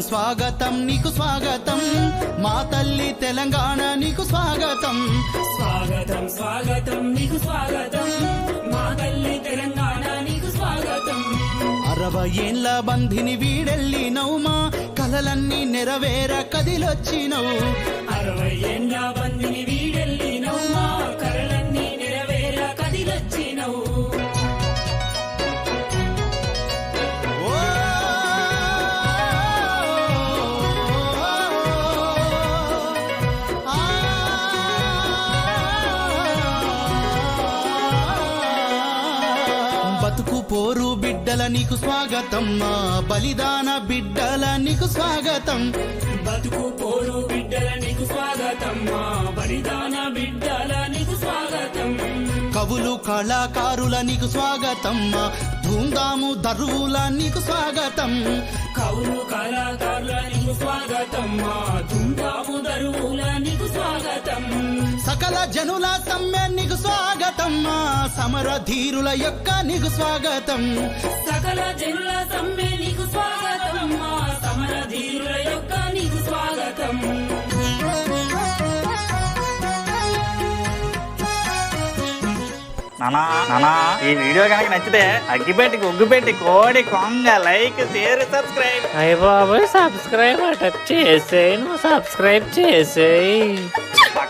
స్వాగతం నీకు స్వాగతం. మా తల్లి తెలంగాణ నీకు స్వాగతం. స్వాగతం స్వాగతం నీకు స్వాగతం. మా తల్లి తెలంగాణ నీకు స్వాగతం. అరవై ఏండ్ల బంధిని వీడెళ్ళినవు మా. కలలన్నీ నెరవేర కదిలొచ్చినవు. బతుకు పోరు బిడ్డల నీకు స్వాగతం. మా బలిదాన బిడ్డల నీకు స్వాగతం. బతుకు పోరు బిడ్డల నీకు స్వాగతం. మా బలిదాన బిడ్డల నీకు స్వాగతం. కవులు కళాకారుల నీకు స్వాగతం. మా ధూంధాము దరువుల నీకు స్వాగతం. కవులు కళాకారుల నీకు స్వాగతం. మా దుందాము దరువుల నీకు సకల జనుల సమ్మె నీకు స్వాగతం మా సమర ధీరుల యొక్క నీకు స్వాగతం. సకల జనుల సమ్మె నీకు స్వాగతం మా సమర ధీరుల యొక్క నీకు స్వాగతం. నానా నానా ఈ వీడియో కనుక నచ్చితే అగ్గిపెట్టి గుగ్గుపెట్టి కోడి కొంగ లైక్ షేర్ సబ్స్క్రైబ్. అయ్య బాబోయ్ సబ్స్క్రైబ్ అట చేసేయి నువ్వు సబ్స్క్రైబ్ చేసేయి.